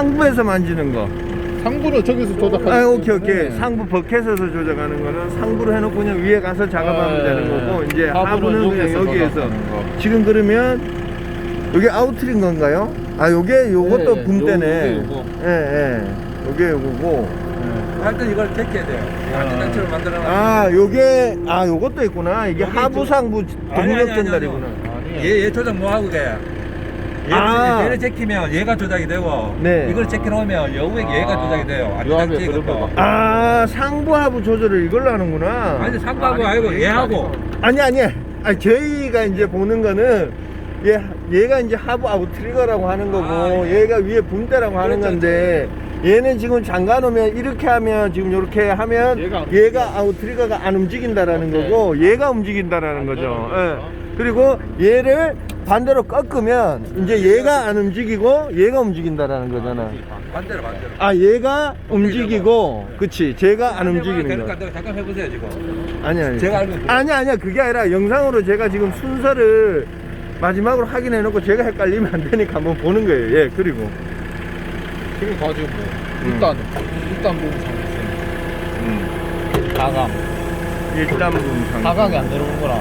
상부에서 만지는 거. 상부는 저기서 조작하는 아, 오케이, 오케이. 네. 상부 버켓에서 조작하는 거는 상부로 해놓고 그냥 위에 가서 작업하면 네. 되는 거고, 이제 하부는 하부는 그냥 여기에서. 지금 그러면, 여기 아우트린 건가요? 아, 요게 요것도 네, 붐대네. 요게 요거. 예, 예. 요게 요거고. 네. 하여튼 이걸 제껴야 돼요. 안전장치로 만들어 놔. 아, 요게, 아, 요것도 있구나. 이게 하부, 저- 상부 동력 전달이구나. 얘, 얘 조작 뭐 하고 그래? 얘, 아. 얘를 제끼면 얘가 조작이 되고 네. 이걸 제끼 놓으면 여우에 얘가 아. 조작이 돼요. 이것도. 거 아, 상부 하부 조절을 이걸로 하는구나. 아니 상부하고 아니, 아니고 얘하고 아니 아니 아니 저희가 이제 보는 거는 얘 얘가 이제 하부 아웃 트리거라고 하는 거고 아, 예. 얘가 위에 붐대라고 하는 그렇죠, 건데 얘는 지금 잠가 놓으면 이렇게 하면 지금 이렇게 하면 얘가 안 얘가 아웃 트리거가 안 움직인다라는 오케이. 거고 얘가 움직인다라는 안 거죠. 예. 그리고 얘를 반대로 꺾으면 이제 얘가 안 움직이고 얘가 움직인다라는 거잖아. 반대로 반대로. 아 얘가 움직이고 그치 제가 안 움직이는 그러니까 거. 내가 잠깐 해보세요 지금. 아니 아니. 제가 있는 아니 아니야 그게 아니라 영상으로 제가 지금 순서를 마지막으로 확인해 놓고 제가 헷갈리면 안 되니까 한번 보는 거예요. 예 그리고 지금 가지고 뭐 음. 일단 일단 보면 상승 음. 가강 일단 분상 가강이 안 내려오는 거라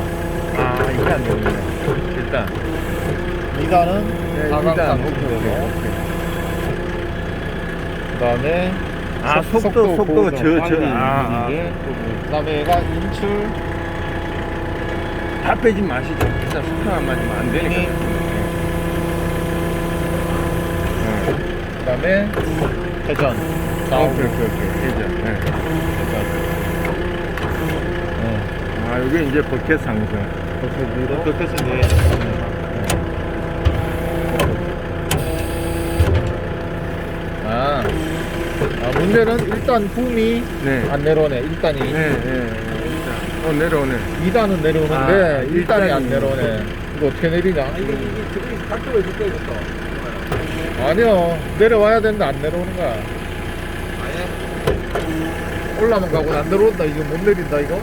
아 이게 안 되네. 일단 2단은 네, 일단 오케이. 그 다음에 아, 속도, 속도, 저, 저, 아, 아. 그 다음에 얘가 인출 다 빼지 마시죠. 진짜 수평안 맞으면 안 되니까. 음. 그 다음에 회전 아, 오케이 오케이 오케이. 이제. 네. 회전 네. 아 여기 이제 버켓 상승. 그렇게 해서 이제 아, 아 문제는 일단 붐이 네. 안 내려오네 1단이 네, 네, 네. 일단. 어 내려오네. 2단은 내려오는데 아, 1단이 일단이 안 내려오네 이거 어떻게 내리냐 아, 이게 이게 저기 각도를 줄게 이것도. 아니요 내려와야 되는데 안 내려오는 거야 올라만 가고 안 내려온다 이거 못 내린다 이거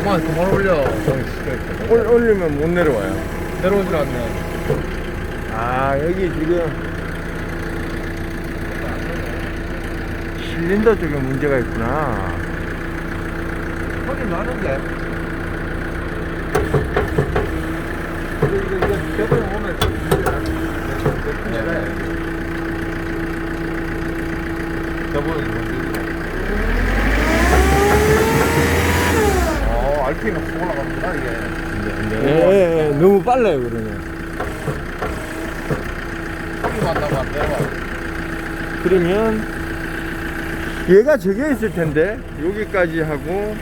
그만 그만 올려 올, 올리면 못 내려와요. 내려오질 않네 아 여기 지금 실린더 쪽에 문제가 있구나. 소리 나는데. 이거 이거 이거 벽을 보면 네. 저번 RPM이 확 올라가는구나 이게. 예, 예, 예, 너무 빨라요 그러면. 소리 만 나면 안 내려와 그러면 얘가 저게 있을 텐데 여기까지 하고